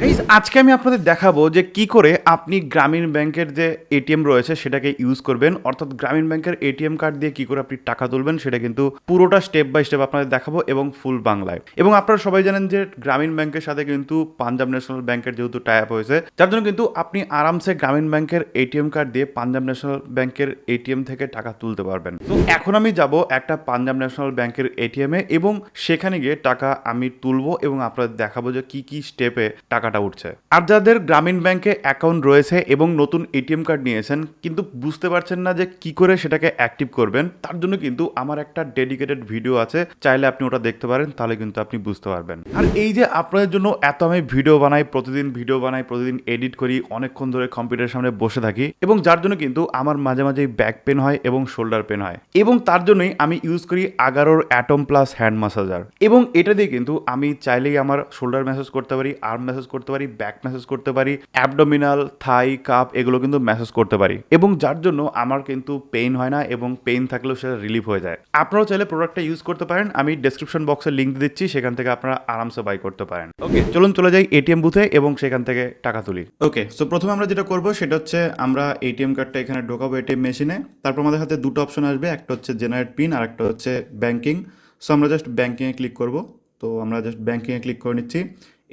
He আজকে আমি আপনাদের দেখাবো যে কি করে আপনি গ্রামীণ ব্যাংকের যে এটিএম রয়েছে সেটাকে ইউজ করবেন। অর্থাৎ গ্রামীণ ব্যাংকের এটিএম কার্ড দিয়ে কি করে আপনি টাকা তুলবেন সেটা কিন্তু পুরোটা স্টেপ বাই স্টেপ আপনাদের দেখাবো এবং ফুল বাংলায়। এবং আপনারা সবাই জানেন যে গ্রামীণ ব্যাংকের সাথে কিন্তু পাঞ্জাব ন্যাশনাল ব্যাংকের যেহেতু টাই আপ হয়েছে, যার জন্য কিন্তু আপনি আরামসে গ্রামীণ ব্যাংকের এটিএম কার্ড দিয়ে পাঞ্জাব ন্যাশনাল ব্যাংকের এটিএম থেকে টাকা তুলতে পারবেন। তো এখন আমি যাব একটা পাঞ্জাব ন্যাশনাল ব্যাংকের এটিএম এ এবং সেখানে গিয়ে টাকা আমি তুলবো এবং আপনাদের দেখাবো যে কি কি স্টেপে টাকাটা উঠছে। আর যাদের গ্রামীণ ব্যাংকে অ্যাকাউন্ট রয়েছে এবং নতুন এটিএম কার্ড নিয়েছেন, কিন্তু বুঝতে পারছেন না যে কি করে সেটাকে অ্যাক্টিভ করবেন, তার জন্য কিন্তু আমার একটা ডেডিকেটেড ভিডিও আছে। চাইলে আপনি ওটা দেখতে পারেন, তাহলে কিন্তু আপনি বুঝতে পারবেন। আর এই যে আপনাদের জন্য এত আমি ভিডিও বানাই, প্রতিদিন ভিডিও বানাই, প্রতিদিন এডিট করি, অনেকক্ষণ ধরে কম্পিউটারের সামনে বসে থাকি, এবং যার জন্য কিন্তু আমার মাঝে মাঝে ব্যাক পেন হয় এবং শোল্ডার পেন হয়, এবং তার জন্যই আমি ইউজ করি আগারোর অ্যাটম প্লাস হ্যান্ড মাসাজার এবং এটা দিয়ে কিন্তু আমি চাইলেই আমার শোল্ডার ম্যাসেজ করতে পারি আর্ম ম্যাসেজ করতে পারি ব্যাক ম্যাসেজ করতে পারি অ্যাবডোমিনাল থাই কাপ এগুলো কিন্তু ম্যাসেজ করতে পারি। এবং যার জন্য আমার কিন্তু পেইন হয় না এবং পেইন থাকলেও সেটা রিলিফ হয়ে যায়। আপনারাও চাইলে প্রোডাক্টটা ইউজ করতে পারেন। আমি ডেসক্রিপশন বক্সে লিঙ্ক দিচ্ছি সেখান থেকে আপনারা আরামসে বাই করতে পারেন। ওকে চলুন চলে যাই এটিএম বুথে এবং সেখান থেকে টাকা তুলি। ওকে সো প্রথমে আমরা যেটা করব সেটা হচ্ছে আমরা এটিএম কার্ডটা এখানে ঢোকাবো এটিএম মেশিনে তারপর আমাদের হাতে দুটো অপশন আসবে একটা হচ্ছে জেনারেট পিন আর একটা হচ্ছে ব্যাংকিং সো আমরা জাস্ট ব্যাংকিংয়ে ক্লিক করব। তো আমরা জাস্ট ব্যাংকিংয়ে ক্লিক করে নিচ্ছি।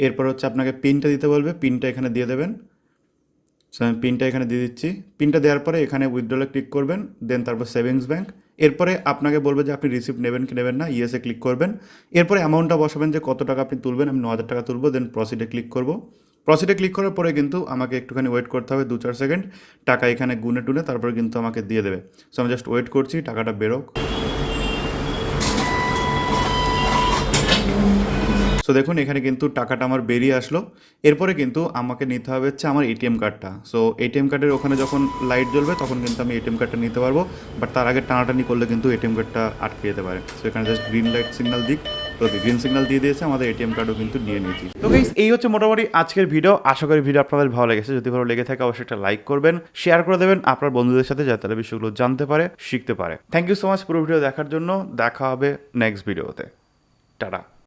এরপর হচ্ছে আপনাকে পিনটা দিতে বলবে পিনটা এখানে দিয়ে দেবেন। সো আমি পিনটা এখানে দিয়ে দিচ্ছি। পিনটা দেওয়ার পরে এখানে উইথড্রলে ক্লিক করবেন দেন তারপর সেভিংস ব্যাঙ্ক এরপরে আপনাকে বলবে যে আপনি রিসিপ্ট নেবেন কি নেবেন না ইয়েসে ক্লিক করবেন। এরপরে অ্যামাউন্টটা বসাবেন যে কত টাকা আপনি তুলবেন, আমি ন হাজার টাকা তুলবো দেন প্রসিডে ক্লিক করব। প্রসিডে ক্লিক করার পরে কিন্তু আমাকে একটুখানি ওয়েট করতে হবে দু চার সেকেন্ড টাকা এখানে গুনে টুনে তারপরে কিন্তু আমাকে দিয়ে দেবে। সো আমি জাস্ট ওয়েট করছি, টাকাটা বেরোক। সো দেখুন, এখানে কিন্তু টাকাটা আমার বেরিয়ে আসলো। এরপরে কিন্তু আমাকে নিতে হবে হচ্ছে আমার এটিএম কার্ডটা। সো এটিএম কার্ডের ওখানে যখন লাইট জ্বলবে, তখন কিন্তু আমি এটিএম কার্ডটা নিতে পারব। বাট তার আগে টানাটানি করলে কিন্তু এটিএম কার্ডটা আটকে যেতে পারে। সো এখানে জাস্ট গ্রিন লাইট সিগনাল দিক। গ্রিন সিগনাল দিয়ে দিয়েছে, আমাদের এটিএম কার্ডও কিন্তু নিয়ে নিয়েছি। তো এই হচ্ছে মোটামুটি আজকের ভিডিও আশা করি ভিডিও আপনাদের ভালো লেগেছে। যদি ভালো লেগে থাকে, অবশ্যই একটা লাইক করবেন শেয়ার করে দেবেন। আপনার বন্ধুদের সাথে যাতে তারা বিষয়গুলো জানতে পারে, শিখতে পারে। থ্যাংক ইউ সো মাচ পুরো ভিডিও দেখার জন্য। দেখা হবে নেক্সট ভিডিওতে টাটা।